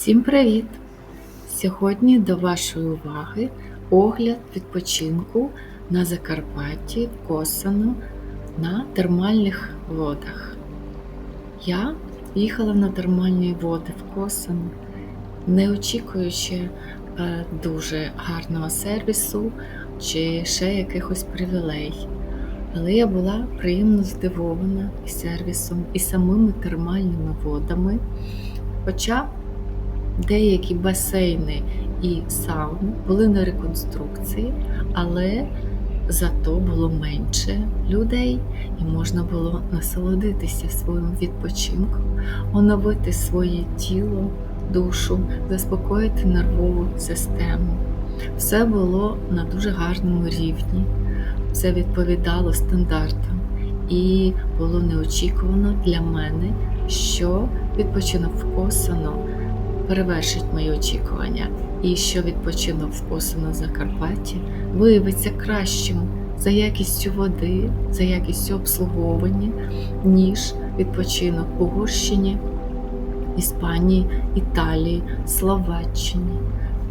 Всім привіт! Сьогодні до вашої уваги огляд відпочинку на Закарпатті в Косино на термальних водах. Я їхала на термальні води в Косино, не очікуючи е, дуже гарного сервісу чи ще якихось привілей. Але я була приємно здивована і сервісом, і самими термальними водами. Хоча деякі басейни і сауни були на реконструкції, але зато було менше людей і можна було насолодитися своїм відпочинком, оновити своє тіло, душу, заспокоїти нервову систему. Все було на дуже гарному рівні, все відповідало стандартам, і було неочікувано для мене, що відпочинок в Косино перевершить мої очікування, і що відпочинок в Косино Закарпатті виявиться кращим за якістю води, за якістю обслуговування, ніж відпочинок в Угорщині, Іспанії, Італії, Словаччині,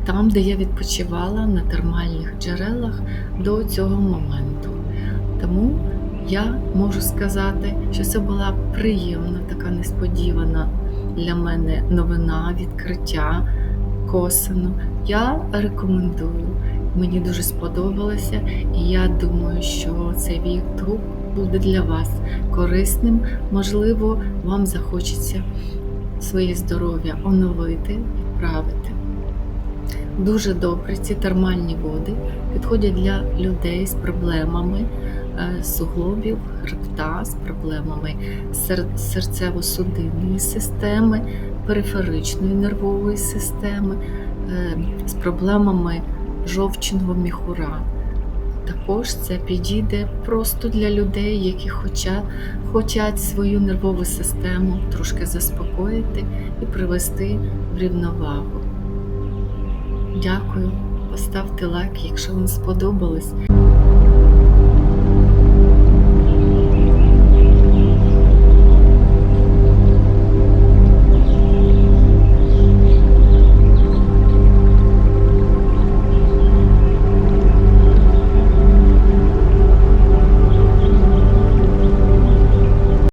там, де я відпочивала на термальних джерелах до цього моменту. Тому я можу сказати, що це була приємна, така несподівана для мене новина, відкриття косину. Я рекомендую. Мені дуже сподобалося, і я думаю, що цей відгук буде для вас корисним. Можливо, вам захочеться своє здоров'я оновити, відправити. Дуже добре ці термальні води підходять для людей з проблемами суглобів, хребта, з проблемами серцево-судинної системи, периферичної нервової системи, е, з проблемами жовчного міхура. Також це підійде просто для людей, які хоча, хочуть свою нервову систему трошки заспокоїти і привести в рівновагу. Дякую, поставте лайк, якщо вам сподобалось.